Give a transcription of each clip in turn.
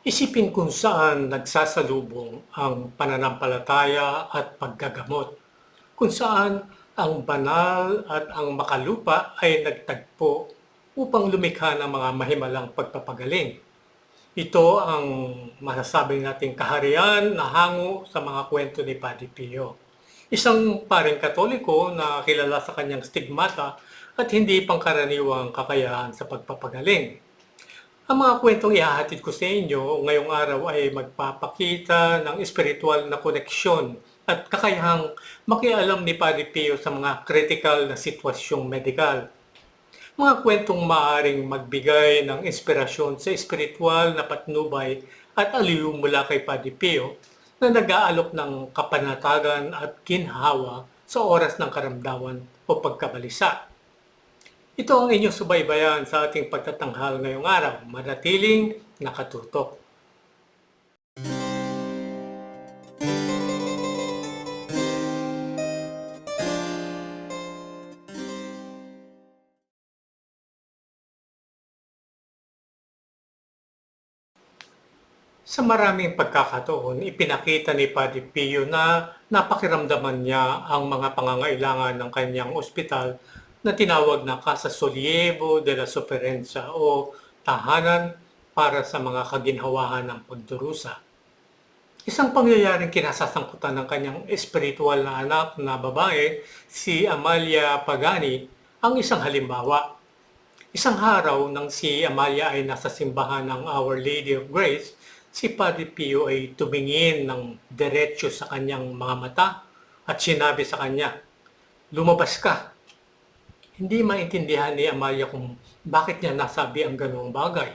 Isipin kung saan nagsasalubong ang pananampalataya at paggagamot, kung saan ang banal at ang makalupa ay nagtagpo upang lumikha ng mga mahimalang pagpapagaling. Ito ang masasabi nating kaharian na hango sa mga kwento ni Padre Pio. Isang paring katoliko na kilala sa kanyang stigmata at hindi pangkaraniwang kakayahan sa pagpapagaling. Ang mga kwentong ihahatid ko sa inyo ngayong araw ay magpapakita ng espiritual na koneksyon at kakayahang makialam ni Padre Pio sa mga critical na sitwasyong medikal. Mga kwentong maaring magbigay ng inspirasyon sa espiritual na patnubay at aliw mula kay Padre Pio na nag-aalok ng kapanatagan at ginhawa sa oras ng karamdaman o pagkabalisa. Ito ang inyong subaybayan sa ating pagtatanghal ngayong araw, manatiling nakatutok. Sa maraming pagkakataon, ipinakita ni Padre Pio na napakiramdaman niya ang mga pangangailangan ng kanyang ospital na tinawag na Casa Soliego de la Soferenza o tahanan para sa mga kaginhawahan ng pagdurusa. Isang pangyayaring kinasasangkutan ng kanyang espiritual na anak na babae, si Amalia Pagani, ang isang halimbawa. Isang araw nang si Amalia ay nasa simbahan ng Our Lady of Grace, si Padre Pio ay tumingin ng diretsyo sa kanyang mga mata at sinabi sa kanya, Lumabas ka. Hindi maintindihan ni Amalia kung bakit niya nasabi ang ganoong bagay.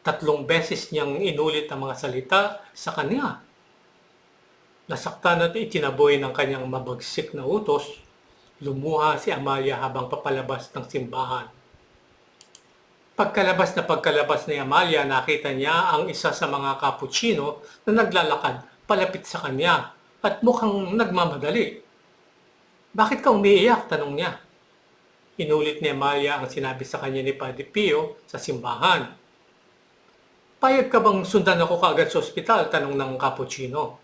Tatlong beses niyang inulit ang mga salita sa kanya. Nasaktan at itinaboy ng kanyang mabagsik na utos, lumuha si Amalia habang papalabas ng simbahan. Pagkalabas na pagkalabas ni Amalia, nakita niya ang isa sa mga cappuccino na naglalakad palapit sa kanya at mukhang nagmamadali. Bakit ka umiiyak? Tanong niya. Inulit ni Amalia ang sinabi sa kanya ni Padre Pio sa simbahan. Payag ka bang sundan ako kaagad sa ospital? Tanong ng cappuccino.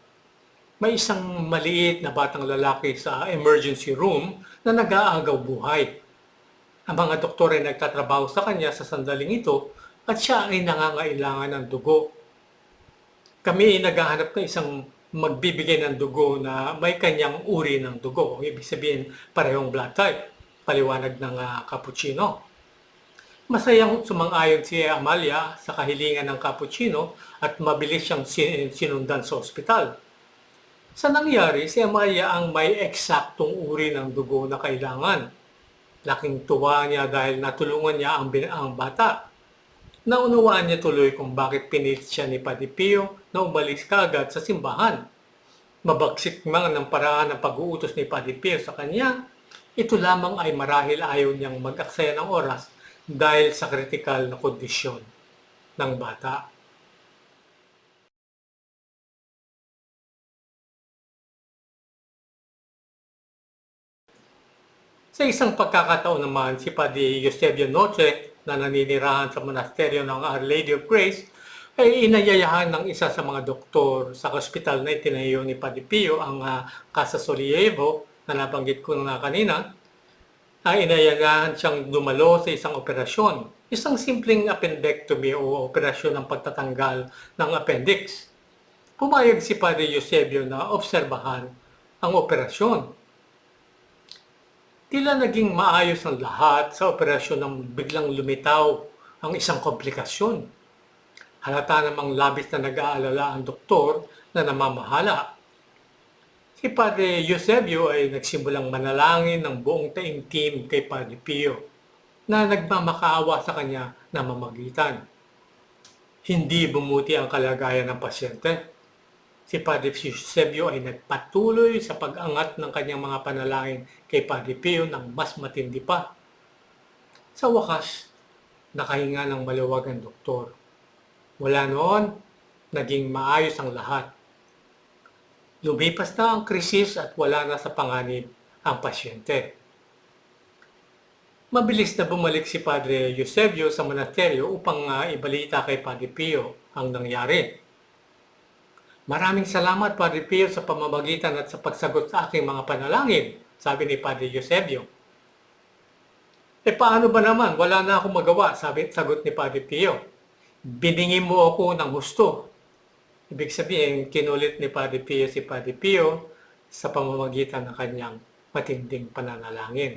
May isang maliit na batang lalaki sa emergency room na nag-aagaw buhay. Ang mga doktor ay nagtatrabaho sa kanya sa sandaling ito at siya ay nangangailangan ng dugo. Kami ay naghahanap ng isang magbibigay ng dugo na may kanyang uri ng dugo. Ibig sabihin, parehong blood type. Paliwanag ng uh, cappuccino. Masayang sumang-ayon si Amalia sa kahilingan ng cappuccino at mabilis siyang sinundan sa ospital. Sa nangyari, si Amalia ang may eksaktong uri ng dugo na kailangan Laking tuwa niya dahil natulungan niya ang, ang bata. Naunawaan niya tuloy kung bakit pinilit siya ni Padre Pio na umalis kaagad sa simbahan. Mabagsik man ng paraan ng pag-uutos ni Padre Pio sa kanya, ito lamang ay marahil ayaw niyang mag-aksaya ng oras dahil sa kritikal na kondisyon ng bata. Sa isang pagkakataon naman, si Padre Eusebio Noche na naninirahan sa monasteryo ng Our Lady of Grace ay inayayahan ng isa sa mga doktor sa ospital na itinayo ni Padre Pio ang uh, Casa Solievo na nabanggit ko na kanina ay inayayahan siyang dumalo sa isang operasyon. Isang simpleng appendectomy o operasyon ng pagtatanggal ng appendix. Pumayag si Padre Eusebio na obserbahan ang operasyon Tila naging maayos ang lahat sa operasyon ng biglang lumitaw ang isang komplikasyon. Halata namang labis na nag-aalala ang doktor na namamahala. Si Padre Eusebio ay nagsimulang manalangin ng buong taimtim kay Padre Pio na nagmamakaawa sa kanya na mamagitan. Hindi bumuti ang kalagayan ng pasyente si Padre Eusebio ay nagpatuloy sa pag-angat ng kanyang mga panalangin kay Padre Pio ng mas matindi pa. Sa wakas, nakahinga ng maluwag ang doktor. Wala noon, naging maayos ang lahat. Lumipas na ang krisis at wala na sa panganib ang pasyente. Mabilis na bumalik si Padre Eusebio sa monasteryo upang uh, ibalita kay Padre Pio ang nangyari. Maraming salamat, Padre Pio, sa pamamagitan at sa pagsagot sa aking mga panalangin, sabi ni Padre Eusebio. E paano ba naman? Wala na akong magawa, sabi, sagot ni Padre Pio. Biningin mo ako ng gusto. Ibig sabihin, kinulit ni Padre Pio si Padre Pio sa pamamagitan ng kanyang matinding pananalangin.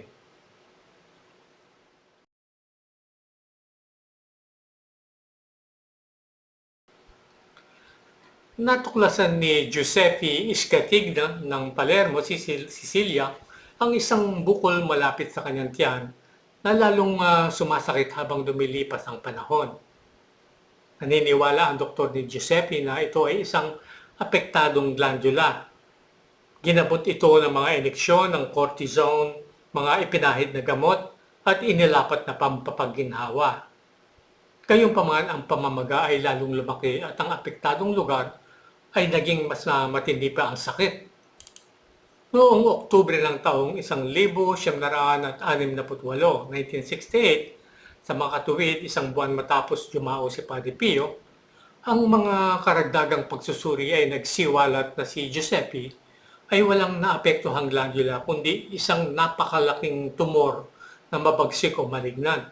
Natuklasan ni Giuseppe Iscatigna ng Palermo, Sicil- Sicilia, ang isang bukol malapit sa kanyang tiyan na lalong ah, sumasakit habang lumilipas ang panahon. Naniniwala ang doktor ni Giuseppe na ito ay isang apektadong glandula. Ginabot ito ng mga ineksyon ng cortisone, mga ipinahid na gamot at inilapat na pampapaginhawa. Gayunpaman ang pamamaga ay lalong lumaki at ang apektadong lugar ay naging mas ah, matindi pa ang sakit. Noong Oktubre ng taong 1968, 1968, sa mga katuwid isang buwan matapos jumao si Padre Pio, ang mga karagdagang pagsusuri ay nagsiwalat na si Giuseppe ay walang naapektuhang glandula kundi isang napakalaking tumor na mabagsik o malignan.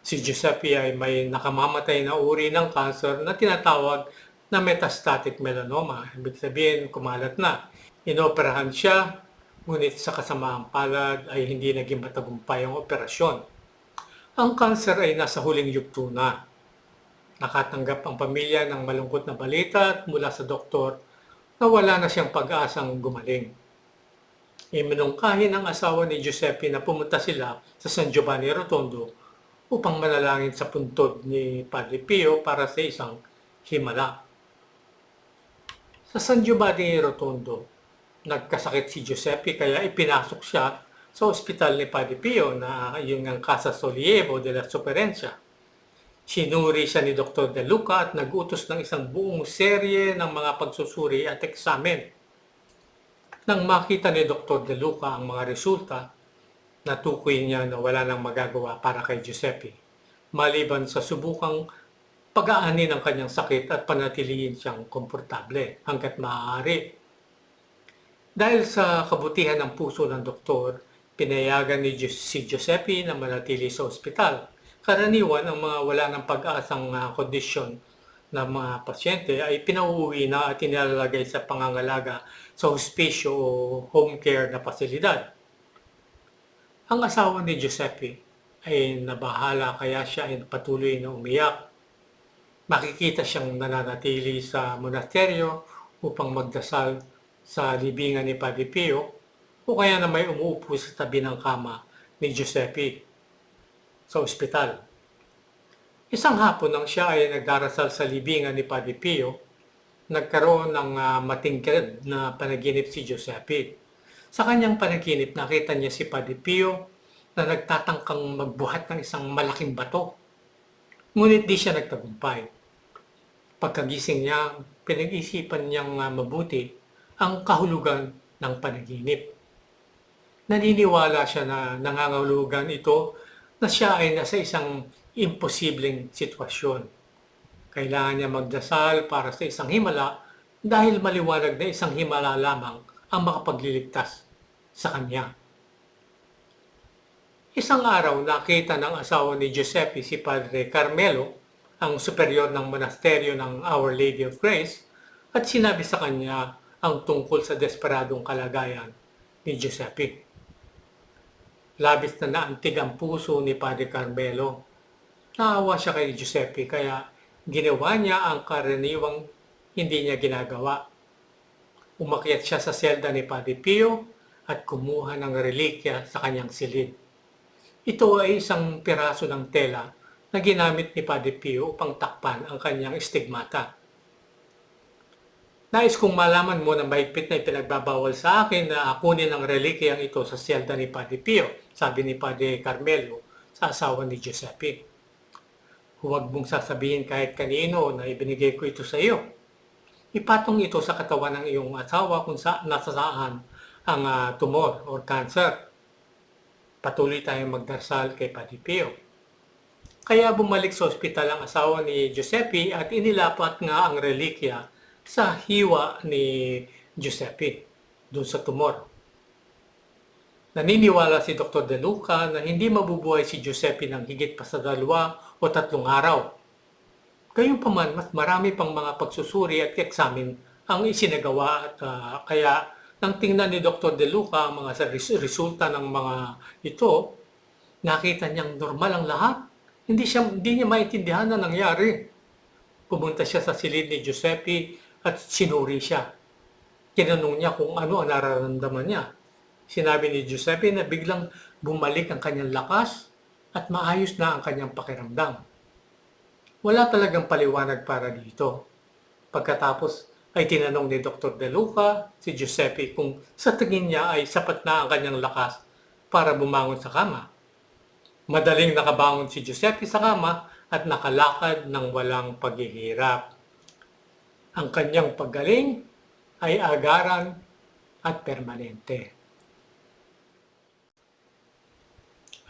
Si Giuseppe ay may nakamamatay na uri ng cancer na tinatawag na metastatic melanoma. Ibig sabihin, kumalat na. Inoperahan siya, ngunit sa kasamaang palad ay hindi naging matagumpay ang operasyon. Ang cancer ay nasa huling yugto na. Nakatanggap ang pamilya ng malungkot na balita mula sa doktor na wala na siyang pag-asang gumaling. Iminungkahi ng asawa ni Giuseppe na pumunta sila sa San Giovanni Rotondo upang manalangin sa puntod ni Padre Pio para sa isang himala. Sa San Giovanni Rotondo, nagkasakit si Giuseppe kaya ipinasok siya sa ospital ni Padre Pio na yung ang Casa Solievo de la Superencia. Sinuri siya ni Dr. De Luca at nagutos ng isang buong serye ng mga pagsusuri at eksamen. Nang makita ni Dr. De Luca ang mga resulta, natukoy niya na wala nang magagawa para kay Giuseppe, maliban sa subukang pag-aani ng kanyang sakit at panatilihin siyang komportable hanggat maaari. Dahil sa kabutihan ng puso ng doktor, pinayagan ni si Giuseppe na manatili sa ospital. Karaniwan ang mga wala ng pag-asang ah, kondisyon ng mga pasyente ay pinauuwi na at inilalagay sa pangangalaga sa hospicio o home care na pasilidad. Ang asawa ni Giuseppe ay nabahala kaya siya ay patuloy na umiyak. Makikita siyang nananatili sa monasteryo upang magdasal sa libingan ni Padre Pio o kaya na may umuupo sa tabi ng kama ni Giuseppe sa ospital. Isang hapon nang siya ay nagdarasal sa libingan ni Padre Pio, nagkaroon ng uh, matingkad na panaginip si Giuseppe. Sa kanyang panaginip, nakita niya si Padre Pio na nagtatangkang magbuhat ng isang malaking bato. Ngunit di siya nagtagumpay. Pagkagising niya, pinag-isipan niyang uh, mabuti ang kahulugan ng panaginip. Naniniwala siya na nangangahulugan ito na siya ay nasa isang imposibleng sitwasyon. Kailangan niya magdasal para sa isang himala dahil maliwanag na isang himala lamang ang makapagliligtas sa kanya. Isang araw nakita ng asawa ni Giuseppe si Padre Carmelo, ang superior ng monasteryo ng Our Lady of Grace, at sinabi sa kanya ang tungkol sa desperadong kalagayan ni Giuseppe. Labis na naantig ang puso ni Padre Carmelo. Naawa siya kay Giuseppe kaya ginawa niya ang karaniwang hindi niya ginagawa. Umakyat siya sa selda ni Padre Pio at kumuha ng relikya sa kanyang silid. Ito ay isang piraso ng tela na ginamit ni Padre Pio upang takpan ang kanyang stigmata. Nais kong malaman mo na mahigpit na ipinagbabawal sa akin na kunin ang relikyang ito sa selda ni Padre Pio, sabi ni Padre Carmelo sa asawa ni Giuseppe. Huwag mong sasabihin kahit kanino na ibinigay ko ito sa iyo. Ipatong ito sa katawan ng iyong asawa kung sa, nasa saan ang uh, tumor or cancer. Patuloy tayong magdasal kay Padre Pio. Kaya bumalik sa ospital ang asawa ni Giuseppe at inilapat nga ang relikya sa hiwa ni Giuseppe doon sa tumor. Naniniwala si Dr. De Luca na hindi mabubuhay si Giuseppe ng higit pa sa dalawa o tatlong araw. Gayunpaman, mas marami pang mga pagsusuri at eksamin ang isinagawa at ah, kaya nang tingnan ni Dr. De Luca ang mga resulta ng mga ito, nakita niyang normal ang lahat. Hindi, siya, hindi niya maintindihan na nangyari. Pumunta siya sa silid ni Giuseppe at sinuri siya. Tinanong niya kung ano ang nararamdaman niya. Sinabi ni Giuseppe na biglang bumalik ang kanyang lakas at maayos na ang kanyang pakiramdam. Wala talagang paliwanag para dito. Pagkatapos ay tinanong ni Dr. De Luca si Giuseppe kung sa tingin niya ay sapat na ang kanyang lakas para bumangon sa kama. Madaling nakabangon si Giuseppe sa kama at nakalakad ng walang paghihirap. Ang kanyang paggaling ay agaran at permanente.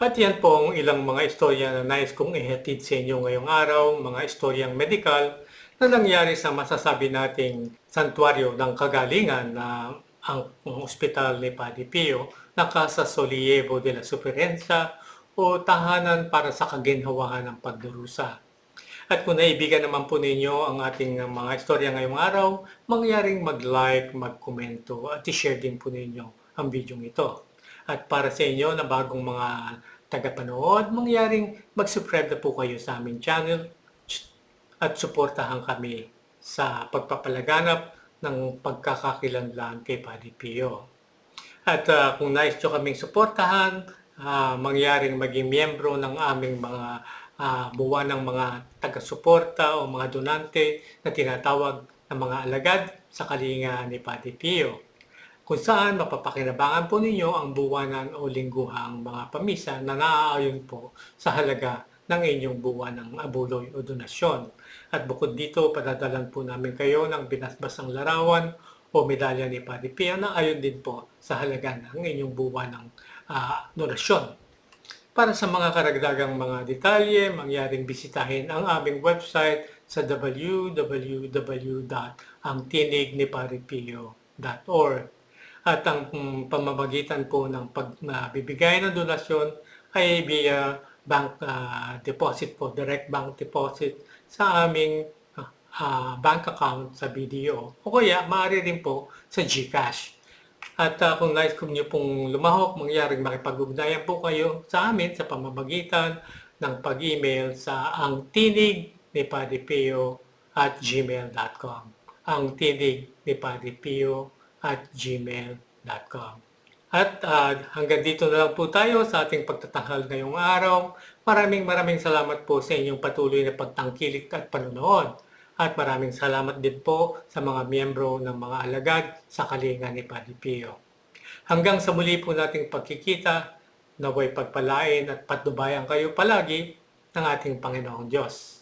At yan po ang ilang mga istorya na nais kong ihatid sa inyo ngayong araw, mga istoryang medikal na nangyari sa masasabi nating santuario ng kagalingan na ang ospital ni Padre Pio na Casa Solievo de la Superenza o tahanan para sa kaginhawahan ng pagdurusa. At kung naibigan naman po ninyo ang ating mga istorya ngayong araw, mangyaring mag-like, mag-komento at i-share din po ninyo ang video ito. At para sa inyo na bagong mga tagapanood, mangyaring mag-subscribe na po kayo sa aming channel at suportahan kami sa pagpapalaganap ng pagkakakilanlan kay Padre Pio. At ah, kung nais nyo kaming suportahan, ah, mangyaring maging miyembro ng aming mga ah, buwan ng mga taga-suporta o mga donante na tinatawag na mga alagad sa kalinga ni Padre Pio kung saan mapapakinabangan po ninyo ang buwanan o lingguhang mga pamisa na naaayon po sa halaga ng inyong buwan ng abuloy o donasyon. At bukod dito, padadalan po namin kayo ng binasbasang larawan o medalya ni Padre Pio na ayon din po sa halaga ng inyong buwan ng ah, donasyon. Para sa mga karagdagang mga detalye, mangyaring bisitahin ang aming website sa www.angtinigniparipio.org. At ang pamamagitan po ng pagbibigay ng donasyon ay via bank ah, deposit po, direct bank deposit sa aming ah, bank account sa BDO. O kaya maaari rin po sa GCash. At ah, kung nais ko niyo pong lumahok, mangyaring makipag-ugnayan po kayo sa amin sa pamamagitan ng pag-email sa ang tinig ni Padre Pio at gmail.com. Ang tinig ni Padre Pio at gmail.com. At ah, hanggang dito na lang po tayo sa ating pagtatanghal ngayong araw. Maraming maraming salamat po sa inyong patuloy na pagtangkilik at panonood. At maraming salamat din po sa mga miyembro ng mga alagad sa kalinga ni Padre Pio. Hanggang sa muli po nating pagkikita, naway pagpalain at patnubayan kayo palagi ng ating Panginoong Diyos.